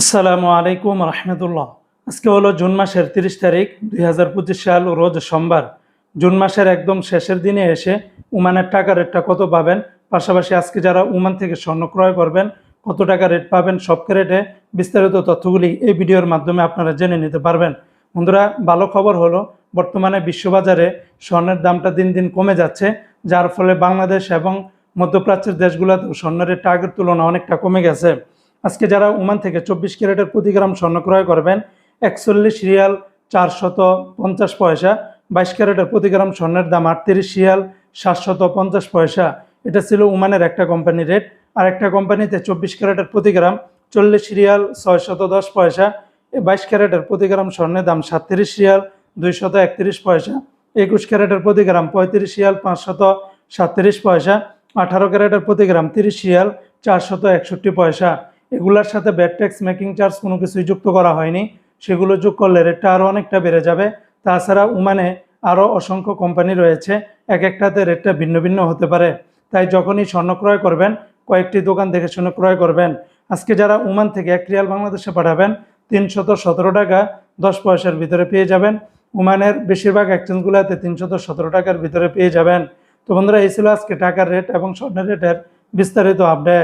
আসসালামু আলাইকুম রহমতুল্লাহ। আজকে হলো জুন মাসের তিরিশ তারিখ, দুই হাজার পঁচিশ সাল, রোজ সোমবার। জুন মাসের একদম শেষের দিনে এসে উমানের টাকা রেটটা কত পাবেন? পাশাপাশি আজকে যারা উমান থেকে স্বর্ণ ক্রয় করবেন, কত টাকা রেট পাবেন সব রেটে বিস্তারিত তথ্যগুলি এই ভিডিওর মাধ্যমে আপনারা জেনে নিতে পারবেন। বন্ধুরা, ভালো খবর হলো, বর্তমানে বিশ্ববাজারে স্বর্ণের দামটা দিন দিন কমে যাচ্ছে, যার ফলে বাংলাদেশ এবং মধ্যপ্রাচ্যের দেশগুলোতেও স্বর্ণের রেটটা আগের তুলনায় অনেকটা কমে গেছে। আজকে যারা ওমান থেকে চব্বিশ ক্যারেটের প্রতি গ্রাম স্বর্ণ ক্রয় করবেন, একচল্লিশ রিয়াল চারশত পঞ্চাশ পয়সা, বাইশ ক্যারেটের প্রতি গ্রাম স্বর্ণের দাম আটত্রিশ রিয়াল সাতশত পঞ্চাশ পয়সা। এটা ছিল ওমানের একটা কোম্পানি রেট। আর একটা কোম্পানিতে চব্বিশ ক্যারেটের প্রতি গ্রাম চল্লিশ রিয়াল ছয়শত দশ পয়সা। বাইশ ক্যারেটের প্রতি গ্রাম স্বর্ণের দাম সাতত্রিশ রিয়াল দুইশত একত্রিশ পয়সা। একুশ ক্যারেটের প্রতি গ্রাম পঁয়ত্রিশ রিয়াল পাঁচশত সাতত্রিশ পয়সা। আঠারো ক্যারেটের প্রতি গ্রাম তিরিশ রিয়াল চারশত একষট্টি পয়সা। এগুলোর সাথে ব্যাট ট্যাক্স মেকিং চার্জ কোনো কিছুই যুক্ত করা হয়নি। সেগুলো যোগ করলে রেটটা আরও অনেকটা বেড়ে যাবে। তাছাড়া উমানে আরও অসংখ্য কোম্পানি রয়েছে। এক একটাতে রেটটা ভিন্ন ভিন্ন হতে পারে। তাই যখনই স্বর্ণ ক্রয় করবেন, কয়েকটি দোকান দেখে শুনে ক্রয় করবেন। আজকে যারা উমান থেকে এক রিয়াল বাংলাদেশে পাঠাবেন, তিনশত সতেরো টাকা দশ পয়সার ভিতরে পেয়ে যাবেন। উমানের বেশিরভাগ এক্সচেঞ্জগুলোতে তিনশত সতেরো টাকার ভিতরে পেয়ে যাবেন। তো বন্ধুরা, এই ছিল আজকে টাকার রেট এবং স্বর্ণের রেটের বিস্তারিত আপডেট